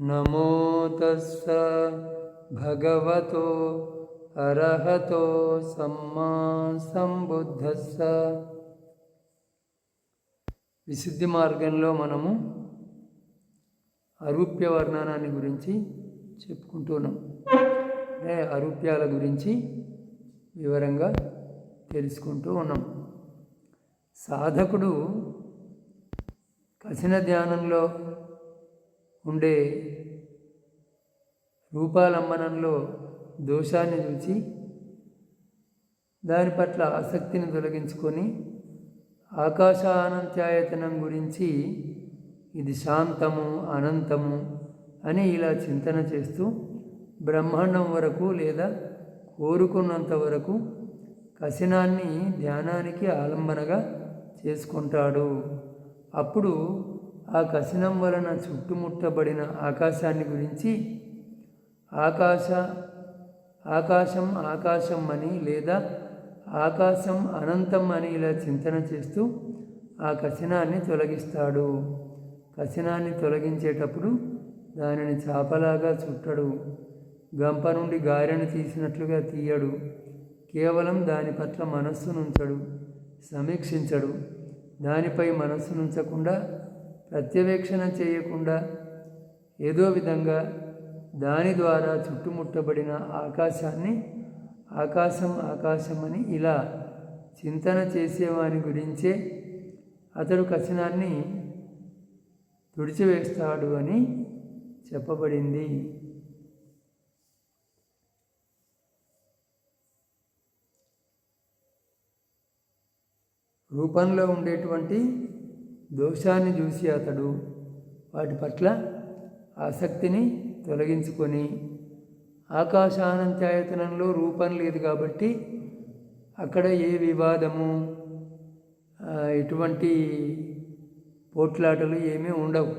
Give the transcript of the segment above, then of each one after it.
నమో తస్స భగవతో అర్హతో సమ్మా సంబుద్ధస్స. విశుద్ధి మార్గంలో మనము అరూప్య వర్ణనాన్ని గురించి చెప్పుకుంటున్నాం అంటే అరూప్యాల గురించి వివరంగా తెలుసుకుంటూ ఉన్నాం. సాధకుడు కసిన ధ్యానంలో ఉండే రూపాలంబనంలో దోషాన్ని చూసి దాని పట్ల ఆసక్తిని తొలగించుకొని ఆకాశానంత్యాయతనం గురించి ఇది శాంతము అనంతము అని ఇలా చింతన చేస్తూ బ్రహ్మాండం వరకు లేదా కోరుకున్నంత వరకు కసినాన్ని ధ్యానానికి ఆలంబనగా చేసుకుంటాడు. అప్పుడు ఆ కసినం వలన చుట్టుముట్టబడిన ఆకాశాన్ని గురించి ఆకాశ ఆకాశం ఆకాశం అని లేదా ఆకాశం అనంతం అని ఇలా చింతన చేస్తూ ఆ కసినాన్ని తొలగిస్తాడు. కసినాన్ని తొలగించేటప్పుడు దానిని చాపలాగా చుట్టడు. గంప నుండి గారెను తీసినట్లుగా తీయడు. కేవలం దాని పట్ల మనస్సునుంచడు. సమీక్షించడు. దానిపై మనస్సునుంచకుండా ప్రత్యవేక్షణ చేయకుండా ఏదో విధంగా దాని ద్వారా చుట్టుముట్టబడిన ఆకాశాన్ని ఆకాశం ఆకాశం అని ఇలా చింతన చేసేవాని గురించే అతడు కచనాన్ని తుడిచివేస్తాడు అని చెప్పబడింది. రూపంలో ఉండేటువంటి దోషాన్ని చూసి అతడు వాటి పట్ల ఆసక్తిని తొలగించుకొని ఆకాశానంత్యాయతనంలో రూపం లేదు కాబట్టి అక్కడ ఏ వివాదము ఎటువంటి పోట్లాటలు ఏమీ ఉండవు.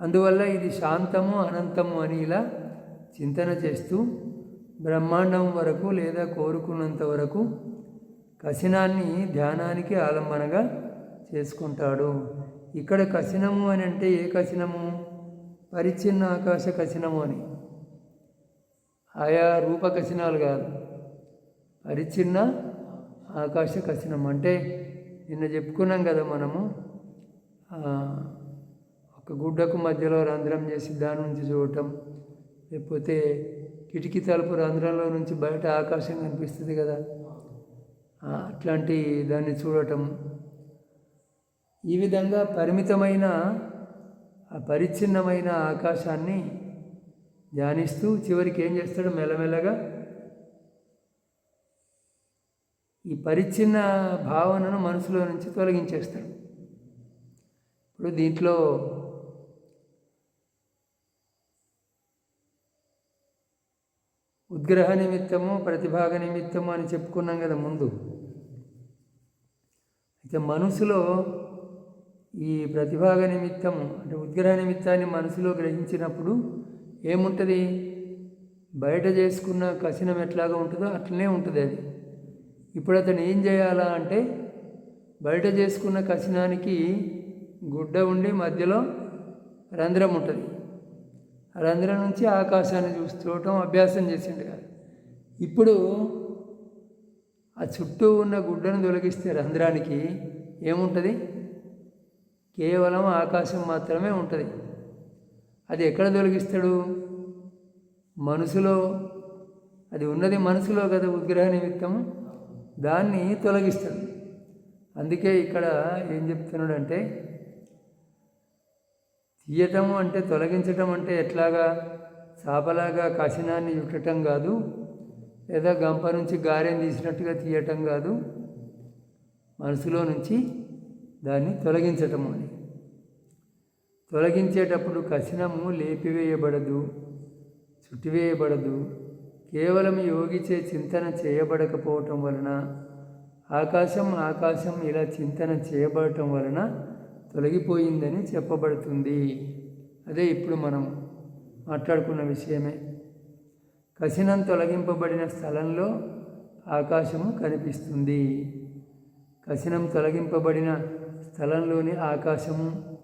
అందువల్ల ఇది శాంతము అనంతము అని ఇలా చింతన చేస్తూ బ్రహ్మాండం వరకు లేదా కోరుకున్నంత వరకు కసినాన్ని ధ్యానానికి ఆలంబనగా చేసుకుంటాడు. ఇక్కడ కసినము అని అంటే ఏ కసినము? పరిచ్ఛిన్న ఆకాశ కసినము అని. ఆయా రూప కసినాలు కాదు. పరిచ్ఛిన్న ఆకాశ కసినం అంటే నిన్న చెప్పుకున్నాం కదా మనము ఒక గుడ్డకు మధ్యలో రంధ్రం చేసి దాని నుంచి చూడటం లేకపోతే కిటికీ తలుపు రంధ్రంలో నుంచి బయట ఆకాశం కనిపిస్తుంది కదా. అట్లాంటి దాన్ని చూడటం. ఈ విధంగా పరిమితమైన పరిచ్ఛిన్నమైన ఆకాశాన్ని ధ్యానిస్తూ చివరికి ఏం చేస్తాడు? మెల్లమెల్లగా ఈ పరిచ్ఛిన్న భావనను మనసులో నుంచి తొలగించేస్తాడు. ఇప్పుడు దీంట్లో ఉద్గ్రహ నిమిత్తము ప్రతిభాగ నిమిత్తము అని చెప్పుకున్నాం కదా ముందు. అయితే మనసులో ఈ ప్రతిభాగ నిమిత్తము అంటే ఉద్గ్రహ నిమిత్తాన్ని మనసులో గ్రహించినప్పుడు ఏముంటుంది? బయట చేసుకున్న కసినం ఎట్లాగా ఉంటుందో అట్లనే ఉంటుంది అది. ఇప్పుడు అతను ఏం చేయాలా అంటే బయట చేసుకున్న కసినానికి గుడ్డ ఉండి మధ్యలో రంధ్రం ఉంటుంది. రంధ్రం నుంచి ఆకాశాన్ని చూసుకోవటం అభ్యాసం చేసిండు కాదు. ఇప్పుడు ఆ చుట్టూ ఉన్న గుడ్డను తొలగిస్తే రంధ్రానికి ఏముంటుంది? కేవలం ఆకాశం మాత్రమే ఉంటుంది. అది ఎక్కడ తొలగిస్తాడు? మనసులో. అది ఉన్నది మనసులో కదా ఉద్గ్రహ నిమిత్తము. దాన్ని తొలగిస్తాడు. అందుకే ఇక్కడ ఏం చెప్తున్నాడంటే తీయటం అంటే తొలగించటం అంటే ఎట్లాగా? చాపలాగా కసినాన్ని చుట్టటం కాదు. లేదా గంప నుంచి గారెం తీసినట్టుగా తీయటం కాదు. మనసులో నుంచి దాన్ని తొలగించటము అని. తొలగించేటప్పుడు కసినము లేపివేయబడదు చుట్టివేయబడదు. కేవలం యోగిచే చింతన చేయబడకపోవటం వలన ఆకాశం ఆకాశం ఇలా చింతన చేయబడటం వలన తొలగిపోయిందని చెప్పబడుతుంది. అదే ఇప్పుడు మనం మాట్లాడుకున్న విషయమే. కసినం తొలగింపబడిన స్థలంలో ఆకాశము కనిపిస్తుంది. కసినం తొలగింపబడిన స్థలంలోని ఆకాశము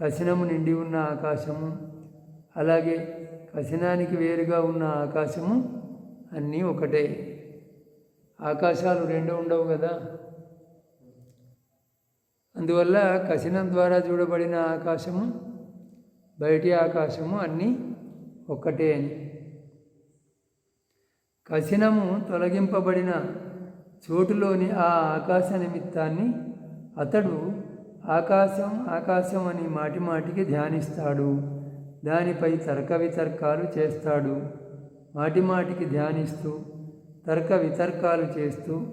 కసినము నిండి ఉన్న ఆకాశము అలాగే కసినానికి వేరుగా ఉన్న ఆకాశము అన్నీ ఒకటే. ఆకాశాలు రెండు ఉండవు కదా? అందువల్ల కసినం ద్వారా చూడబడిన ఆకాశము బయటి ఆకాశము అన్నీ ఒక్కటే అని. కసినము తొలగింపబడిన చోటులోని ఆ ఆకాశ నిమిత్తాన్ని అతడు ఆకాశం ఆకాశం అని మాటి మాటికి ధ్యానిస్తాడు. దానిపై తర్క వితర్కాలు చేస్తాడు. మాటి మాటికి ధ్యానిస్తూ తర్క వితర్కాలు చేస్తూ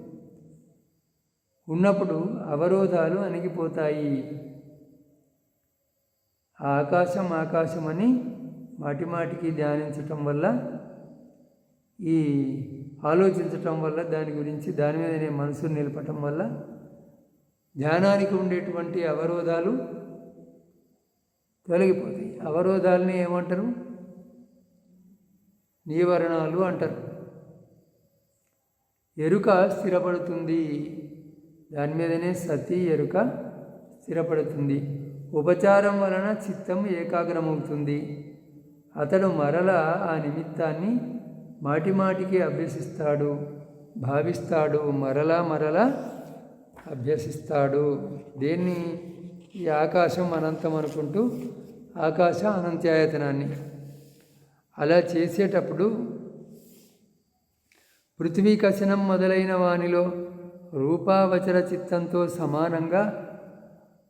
ఉన్నప్పుడు అవరోధాలు అణిగిపోతాయి. ఆ ఆకాశం ఆకాశమని మాటి మాటికి ధ్యానించటం వల్ల ఈ ఆలోచించటం వల్ల దాని గురించి దాని మీదనే మనసు నిలపటం వల్ల ధ్యానానికి ఉండేటువంటి అవరోధాలు తొలగిపోతాయి. అవరోధాలని ఏమంటారు? నివారణాలు అంటారు. ఎరుక స్థిరపడుతుంది. దాని మీదనే సతి ఎరుక స్థిరపడుతుంది. ఉపచారం వలన చిత్తం ఏకాగ్రమవుతుంది. అతడు మరల ఆ నిమిత్తాన్ని మాటిమాటికి అభ్యసిస్తాడు భావిస్తాడు మరలా మరలా అభ్యసిస్తాడు. దేన్ని? ఈ ఆకాశం అనంతం అనుకుంటూ ఆకాశ అనంత్యాయతనాన్ని. అలా చేసేటప్పుడు పృథ్వీ కశనం మొదలైన వానిలో రూపావచర చిత్తంతో సమానంగా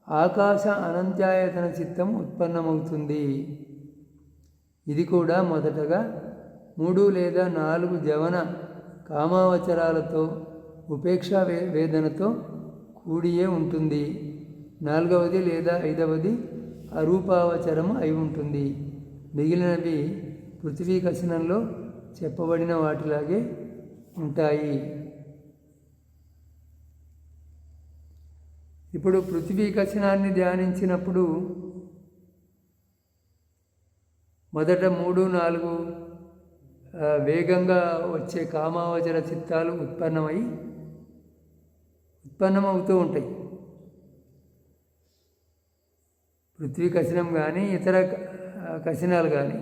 ఆకాశ అనంత్యాయతన చిత్తం ఉత్పన్నమవుతుంది. ఇది కూడా మొదటగా మూడు లేదా నాలుగు జవన కామావచరాలతో ఉపేక్షా వే వేదనతో కూడియే ఉంటుంది. నాలుగవది లేదా ఐదవది అరూపావచరం అయి ఉంటుంది. మిగిలినవి పృథ్వీ కశనంలో చెప్పబడిన వాటిలాగే ఉంటాయి. ఇప్పుడు పృథ్వీ కచనాన్ని ధ్యానించినప్పుడు మొదట మూడు నాలుగు వేగంగా వచ్చే కామావచర చిత్తాలు ఉత్పన్నమై ఉత్పన్నమవుతూ ఉంటాయి. పృథ్వీ కశనం కానీ ఇతర కసినాలు కశనాలు కానీ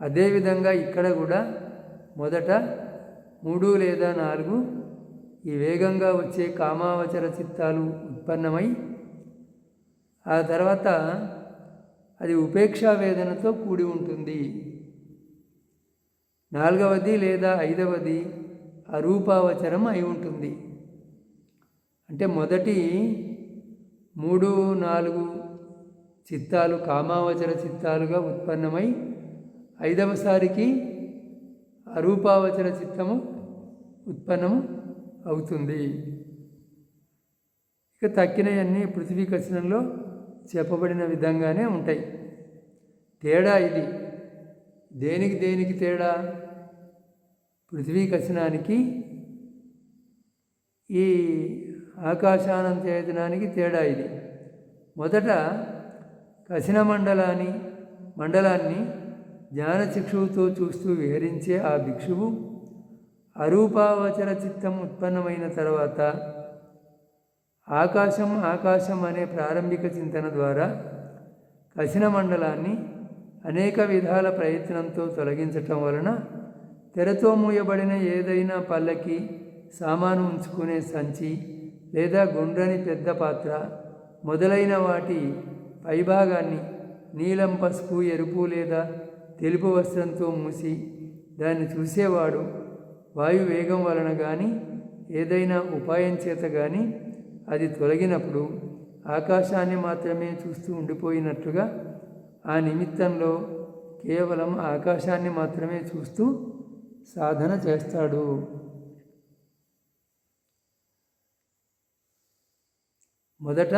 అదేవిధంగా ఇక్కడ కూడా మొదట మూడు లేదా నాలుగు ఈ వేగంగా వచ్చే కామావచర చిత్తాలు ఉత్పన్నమై ఆ తర్వాత అది ఉపేక్షా వేదనతో కూడి ఉంటుంది. నాలుగవది లేదా ఐదవది అరూపావచరం అయి ఉంటుంది. అంటే మొదటి మూడు నాలుగు చిత్తాలు కామావచర చిత్తాలుగా ఉత్పన్నమై ఐదవసారికి అరూపావచర చిత్తము ఉత్పన్నము అవుతుంది. ఇక తక్కినవన్నీ పృథ్వీ చెప్పబడిన విధంగానే ఉంటాయి. తేడా ఇది. దేనికి దేనికి తేడా? పృథ్వీ కశనానికి ఈ ఆకాశానంతేతనానికి తేడా ఇది. మొదట కసిన మండలాన్ని మండలాన్ని జ్ఞానచిక్షువుతో చూస్తూ విహరించే ఆ భిక్షువు అరూపావచర చిత్తం ఉత్పన్నమైన తర్వాత ఆకాశం ఆకాశం అనే ప్రారంభిక చింతన ద్వారా కసిన మండలాన్ని అనేక విధాల ప్రయత్నంతో తొలగించటం వలన తెరతో మూయబడిన ఏదైనా పల్లకి సామాను ఉంచుకునే సంచి లేదా గుండ్రని పెద్ద పాత్ర మొదలైన వాటి పైభాగాన్ని నీలం పసుపు ఎరుపు లేదా తెలుపు వస్త్రంతో మూసి దాన్ని చూసేవాడు వాయు వేగం వలన కానీ ఏదైనా ఉపాయం చేత కానీ అది తొలగినప్పుడు ఆకాశాన్ని మాత్రమే చూస్తూ ఉండిపోయినట్లుగా ఆ నిమిత్తంలో కేవలం ఆకాశాన్ని మాత్రమే చూస్తూ సాధన చేస్తాడు. మొదట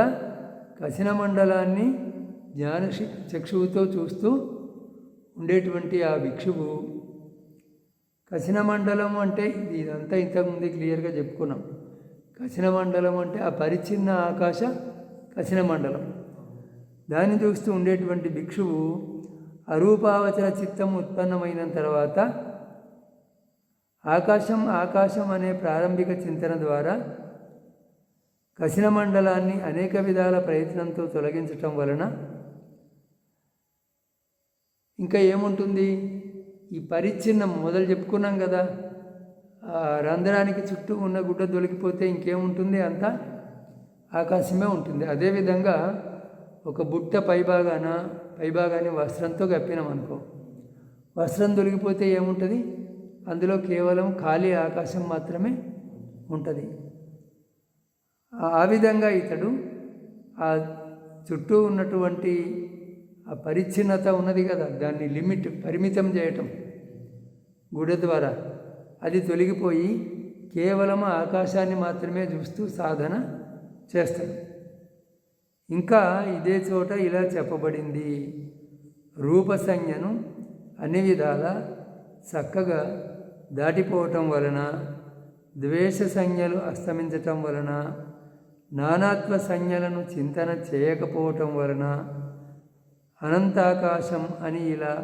కసిన మండలాన్ని జ్ఞాన చక్షువుతో చూస్తూ ఉండేటువంటి ఆ భిక్షువు కసిన మండలం అంటే ఇది ఇదంతా ఇంతకుముందు క్లియర్గా చెప్పుకున్నాం. కసిన మండలం అంటే ఆ పరిచ్ఛిన్న ఆకాశ కసిన మండలం దాన్ని చూస్తూ ఉండేటువంటి భిక్షువు అరూపావచర చిత్తం ఉత్పన్నమైన తర్వాత ఆకాశం ఆకాశం అనే ప్రారంభిక చింతన ద్వారా కసిన మండలాన్ని అనేక విధాల ప్రయత్నంతో తొలగించటం వలన ఇంకా ఏముంటుంది? ఈ పరిచ్ఛిన్నం మొదలు చెప్పుకున్నాం కదా. ఆ రంధ్రానికి చుట్టూ ఉన్న గుడ్డ దొరికిపోతే ఇంకేముంటుంది? అంతా ఆకాశమే ఉంటుంది. అదేవిధంగా ఒక బుట్ట పైభాగాన పైభాగాన్ని వస్త్రంతో కప్పినామనుకో వస్త్రం దొరికిపోతే ఏముంటుంది? అందులో కేవలం ఖాళీ ఆకాశం మాత్రమే ఉంటుంది. ఆ- ఆ విధంగా ఇతడు ఆ చుట్టూ ఉన్నటువంటి ఆ పరిచ్ఛిన్నత ఉన్నది కదా దాన్ని లిమిట్ పరిమితం చేయటం గుడి ద్వారా. అది తొలగిపోయి కేవలం ఆకాశాన్ని మాత్రమే చూస్తూ సాధన చేస్తాడు. ఇంకా ఇదే చోట ఇలా చెప్పబడింది. రూపసంజ్ఞను అన్ని విధాల చక్కగా దాటిపోవటం వలన ద్వేష సంజ్ఞలు అస్తమించటం వలన నానాత్వ సంజ్ఞలను చింతన చేయకపోవటం వలన అనంతాకాశం అని ఇలా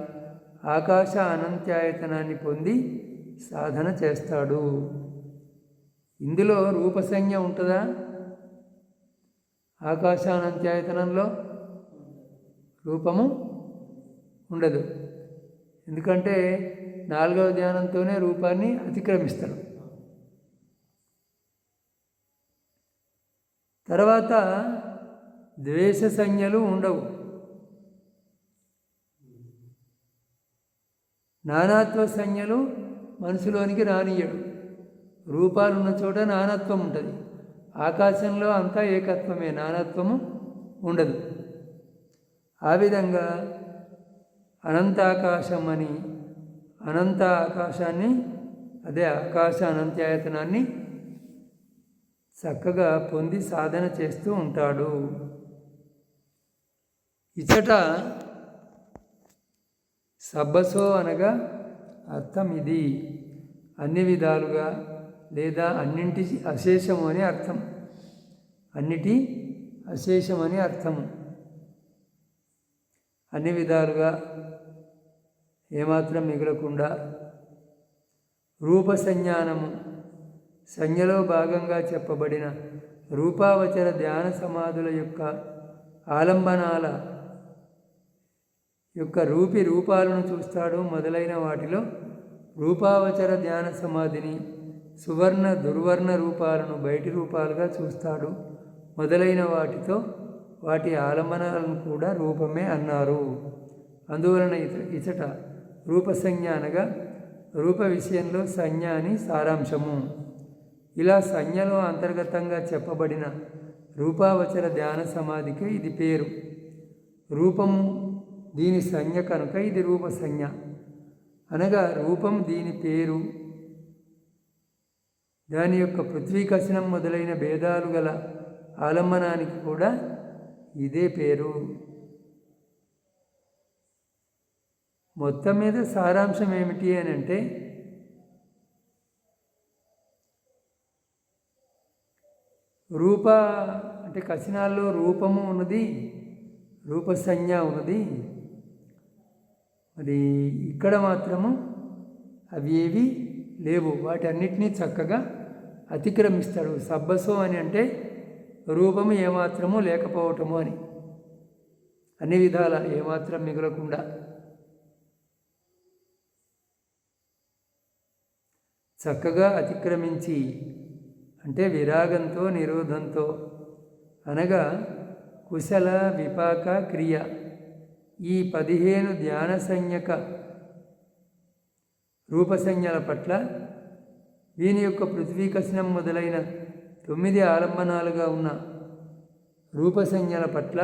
ఆకాశ అనంత్యాయతనాన్ని పొంది సాధన చేస్తాడు. ఇందులో రూపసంజ్ఞ ఉంటుందా? ఆకాశానంత్యాయతనంలో రూపము ఉండదు. ఎందుకంటే నాలుగవ ధ్యానంతోనే రూపాన్ని అతిక్రమిస్తాడు తర్వాత ద్వేష సంజ్ఞలు ఉండవు. నానాత్వ సంజ్ఞలు మనసులోనికి రానియడు రూపాలు ఉన్న చోట నానాత్వం ఉంటుంది. ఆకాశంలో అంతా ఏకత్వమే నానత్వము ఉండదు. ఆ విధంగా అనంతాకాశం అని అనంత ఆకాశాన్ని అదే ఆకాశ అనంత్యాయతనాన్ని చక్కగా పొంది సాధన చేస్తూ ఉంటాడు. ఇచ్చట సబ్బసో అనగా అర్థం ఇది. అన్ని విధాలుగా లేదా అన్నింటి అశేషము అని అర్థం. అన్నిటి అశేషమని అర్థము అన్ని విధాలుగా ఏమాత్రం మిగలకుండా రూప సంజ్ఞానము సంజ్ఞలో భాగంగా చెప్పబడిన రూపావచర ధ్యాన సమాధుల యొక్క ఆలంబనాల యొక్క రూపి రూపాలను చూస్తాడు మొదలైన వాటిలో రూపావచర ధ్యాన సమాధిని సువర్ణ దుర్వర్ణ రూపాలను బయటి రూపాలుగా చూస్తాడు. మొదలైన వాటితో వాటి ఆలంబనాలను కూడా రూపమే అన్నారు. అందువలన ఇచట రూప సంజ్ఞ అనగా రూప విషయంలో సంజ్ఞ అని సారాంశము. ఇలా సంజ్ఞలో అంతర్గతంగా చెప్పబడిన రూపావచర ధ్యాన సమాధికి ఇది పేరు. రూపము దీని సంజ్ఞ కనుక ఇది రూప సంజ్ఞ అనగా రూపం దీని పేరు. దాని యొక్క పృథ్వీ పృథ్వీకశనం మొదలైన భేదాలు గల ఆలంబనానికి కూడా ఇదే పేరు. మొత్తం మీద సారాంశం ఏమిటి అని అంటే రూప అంటే కసినాల్లో రూపము ఉన్నది రూపసంజ్ఞ ఉన్నది. మరి ఇక్కడ మాత్రము అవి ఏవి లేవు. వాటన్నిటినీ చక్కగా అతిక్రమిస్తాడు. సబ్బసో అని అంటే రూపము ఏమాత్రము లేకపోవటము అని. అన్ని విధాల ఏమాత్రం మిగలకుండా. చక్కగా అతిక్రమించి అంటే విరాగంతో నిరోధంతో అనగా కుశల విపాక క్రియ. ఈ పదిహేను ధ్యాన సంజ్ఞక రూపసంజ్ఞల పట్ల దీని యొక్క పృథ్వీకశనం మొదలైన తొమ్మిది ఆలంబనాలుగా ఉన్న రూపసంజ్ఞల పట్ల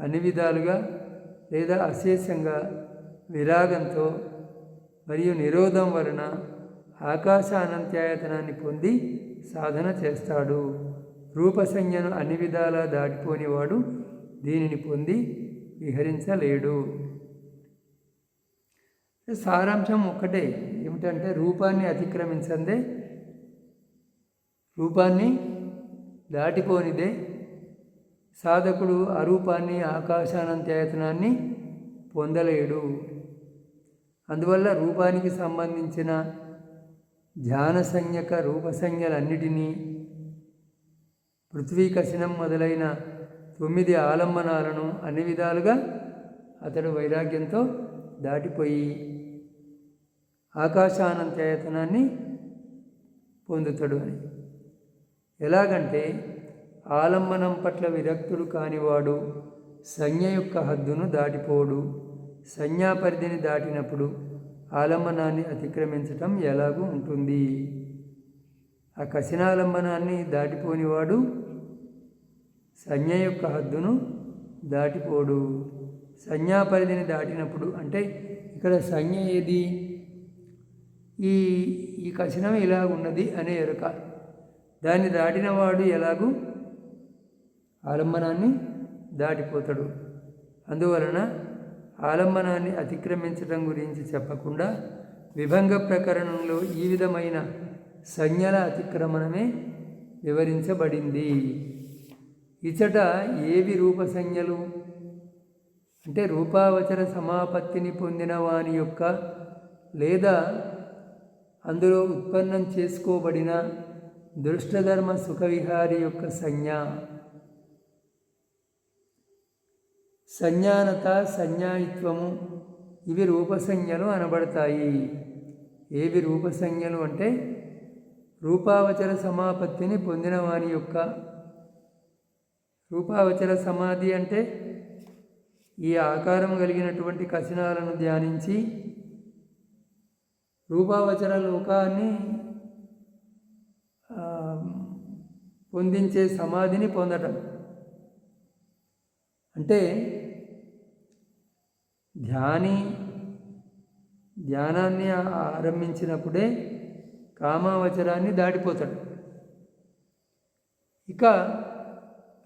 అన్ని విధాలుగా లేదా అశేషంగా విరాగంతో మరియు నిరోధం వలన ఆకాశ అనంత్యాయతనాన్ని పొంది సాధన చేస్తాడు. రూపసంజ్ఞను అన్ని విధాలా దాటిపోనివాడు దీనిని పొంది విహరించలేడు. సారాంశం ఒక్కటే. ఏమిటంటే రూపాన్ని అతిక్రమించందే. రూపాన్ని దాటిపోనిదే. సాధకుడు అరూపాన్ని ఆకాశానంత్యాయతనాన్ని పొందలేడు. అందువల్ల రూపానికి సంబంధించిన ధ్యాన సంజ్ఞక రూపసంజ్ఞలన్నిటినీ పృథ్వీకశనం మొదలైన తొమ్మిది ఆలంబనాలను అన్ని విధాలుగా అతడు వైరాగ్యంతో దాటిపోయి ఆకాశానంత్యయతనాన్ని పొందుతాడు అని. ఎలాగంటే ఆలంబనం పట్ల విరక్తుడు కానివాడు సంజ్ఞ యొక్క హద్దును దాటిపోడు. సంజ్ఞా పరిధిని దాటినప్పుడు ఆలంబనాన్ని అతిక్రమించటం ఎలాగూ ఉంటుంది? ఆ కసినాలంబనాన్ని దాటిపోనివాడు సంజ్ఞ యొక్క హద్దును దాటిపోడు. సంజ్ఞా పరిధిని దాటినప్పుడు అంటే ఇక్కడ సంజ్ఞ ఏది? ఈ ఈ కసినం ఇలా ఉన్నది అనే ఎరుక. దాన్ని దాటినవాడు ఎలాగూ ఆలంబనాన్ని దాటిపోతాడు. అందువలన ఆలంబనాన్ని అతిక్రమించడం గురించి చెప్పకుండా విభంగ ప్రకరణంలో ఈ విధమైన సంజ్ఞల అతిక్రమణమే వివరించబడింది. ఇచట ఏవి రూప సంజ్ఞలు? అంటే రూపావచర సమాపత్తిని పొందిన వాని యొక్క లేదా అందులో ఉత్పన్నం చేసుకోబడిన దృష్టధర్మ సుఖవిహారి యొక్క సంజ్ఞ. సంజ్ఞానత సంజ్ఞాయిత్వము ఇవి రూపసంజ్ఞలు అనబడతాయి. ఏవి రూపసంజ్ఞలు అంటే రూపావచర సమాపత్తిని పొందిన వాని యొక్క రూపావచర సమాధి అంటే ఈ ఆకారం కలిగినటువంటి కసినాలను ధ్యానించి రూపావచర లోకాన్ని పొందించే సమాధిని పొందటం. అంటే ధ్యాని ధ్యానాన్ని ఆరంభించినప్పుడే కామావచరాన్ని దాటిపోతాడు. ఇక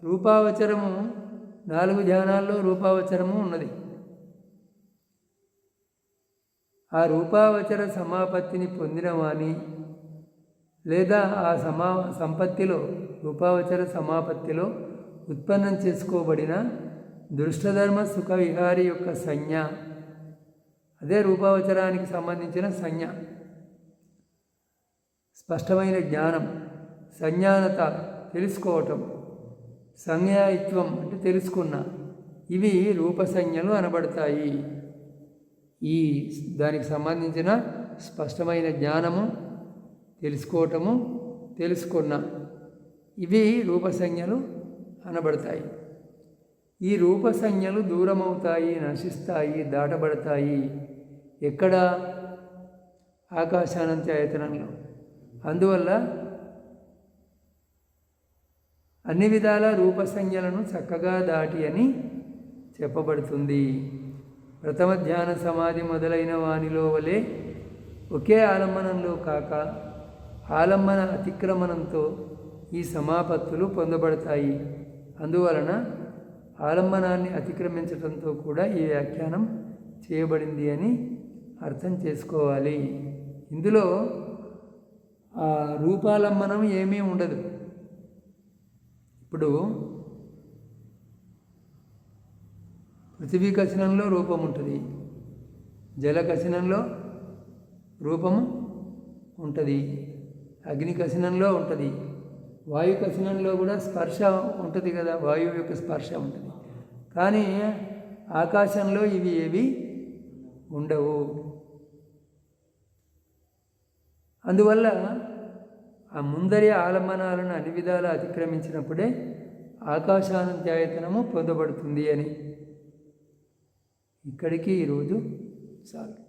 రూపావచరము నాలుగు ధ్యానాల్లో రూపావచరము ఉన్నది. ఆ రూపావచర సమాపత్తిని పొందినవాని లేదా ఆ సమా సంపత్తిలో రూపావచర సమాపత్తిలో ఉత్పన్నం చేసుకోబడిన దృష్టధర్మ సుఖ విహారి యొక్క సంజ్ఞ. అదే రూపావచరానికి సంబంధించిన సంజ్ఞ. స్పష్టమైన జ్ఞానం సంజ్ఞానత తెలుసుకోవటం సంజ్ఞాయిత్వం అంటే తెలుసుకున్న. ఇవి రూపసంజ్ఞలు అనబడతాయి. ఈ దానికి సంబంధించిన స్పష్టమైన జ్ఞానము తెలుసుకోవటము తెలుసుకున్న ఇవి రూపసంజ్ఞలు అనబడతాయి. ఈ రూపసంజ్ఞలు దూరమవుతాయి నశిస్తాయి దాటబడతాయి ఎక్కడ? ఆకాశానంత్యయతనంలో అందువల్ల అన్ని విధాల రూపసంజ్ఞలను చక్కగా దాటి అని చెప్పబడుతుంది. ప్రథమ ధ్యాన సమాధి మొదలైన వానిలో వలె ఒకే ఆలంబనంలో కాక ఆలంబన అతిక్రమణంతో ఈ సమాపత్తులు పొందబడతాయి. అందువలన ఆలంబనాన్ని అతిక్రమించడంతో కూడా ఈ వ్యాఖ్యానం చేయబడింది అని అర్థం చేసుకోవాలి. ఇందులో ఆ రూపాలంబనం ఏమీ ఉండదు. ఇప్పుడు పృథివీ కసినంలో రూపం ఉంటుంది. జల కసినంలో రూపము ఉంటుంది. అగ్ని కసినంలో ఉంటుంది. వాయు కసినంలో కూడా స్పర్శ ఉంటుంది కదా వాయువు యొక్క స్పర్శ ఉంటుంది. కానీ ఆకాశంలో ఇవి ఏవి ఉండవు. అందువల్ల ఆ ముందరి ఆలంబనాలను అన్ని విధాలు అతిక్రమించినప్పుడే ఆకాశానంత్యాయతనము పొందబడుతుంది అని ఇక్కడికి ఈరోజు చాలు